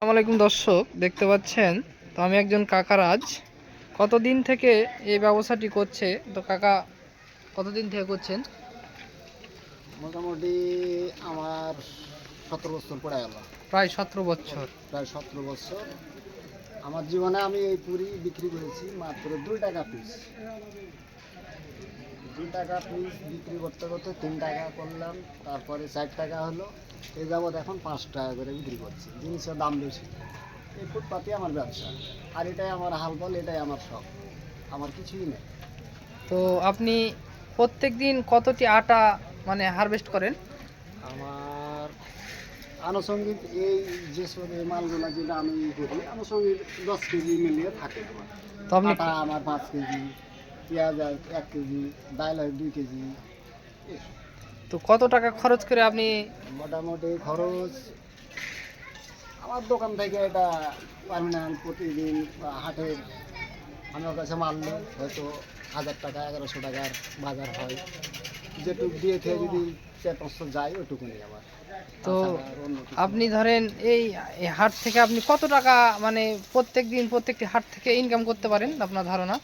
আসসালামু আলাইকুম দর্শক দেখতে পাচ্ছেন? তো আমি একজন কাকারাজ। কতদিন থেকে এই ব্যবসাটি করছে? তো কাকা কতদিন থেকে করছেন? মোটামুটি আমার সতেরো বছর পড়ে গেল। প্রায় সতেরো বছর। প্রায় সতেরো বছর। আমার জীবনে আমি এই পুরি বিক্রি করেছি মাত্র দুই টাকা পিস। দুই টাকা পিস বিক্রি করতে করতে তিন টাকা করলাম তারপরে চার টাকা হলো। এই যাবৎ এখন পাঁচ টাকা করে বিক্রি করছি জিনিসের দাম বেশি। এই ফুটপাতে আমার ব্যবসা আর এটাই আমার হালবল এটাই আমার শখ আমার কিছুই নেই। তো আপনি প্রত্যেক দিন কতটি আটা মানে হারভেস্ট করেন? আমার আনুষঙ্গিক এই যে মালগুলা যেটা আমি করি আনুষঙ্গিক দশ কেজি মিলিয়ে থাকে আমার। তো আপনি আমার পাঁচ কেজি পেঁয়াজ এক কেজি ডাল হয় দুই কেজি। তো কত টাকা খরচ করে আপনি মোটামুটি খরচ আমার দোকান থেকে এটা পার্মিনাল প্রতিদিন বা হাটের আমার কাছে মারলে হয়তো হাজার টাকা এগারোশো টাকার বাজার হয়। যেটুক দিয়ে খেয়ে যদি চার পাঁচশো যায় ওইটুকুনি আমার। তো আপনি ধরেন এই এই হাট থেকে আপনি কত টাকা মানে প্রত্যেক দিন প্রত্যেকটি হাট থেকে ইনকাম করতে পারেন আপনার ধারণা?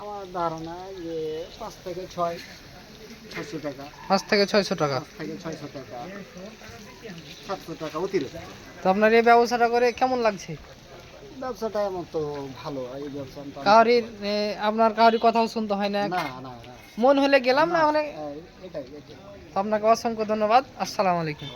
আমার ধারণা যে পাঁচ থেকে ছয় ছশো টাকা। পাঁচ থেকে ছয়শো টাকা? পাঁচ থেকে ছয়শো টাকা সাতশো টাকা অতিরিক্ত। তো আপনার এই ব্যবসাটা করে কেমন লাগছে? ব্যবসাটা আমার তো ভালো এই ব্যবসা কাউরির আপনার কাউরির কথাও শুনতে হয় না। না না না। মন হলে গেলাম না হলে এটাই এটাই। আপনাকে অসংখ্য ধন্যবাদ। আসসালামু আলাইকুম।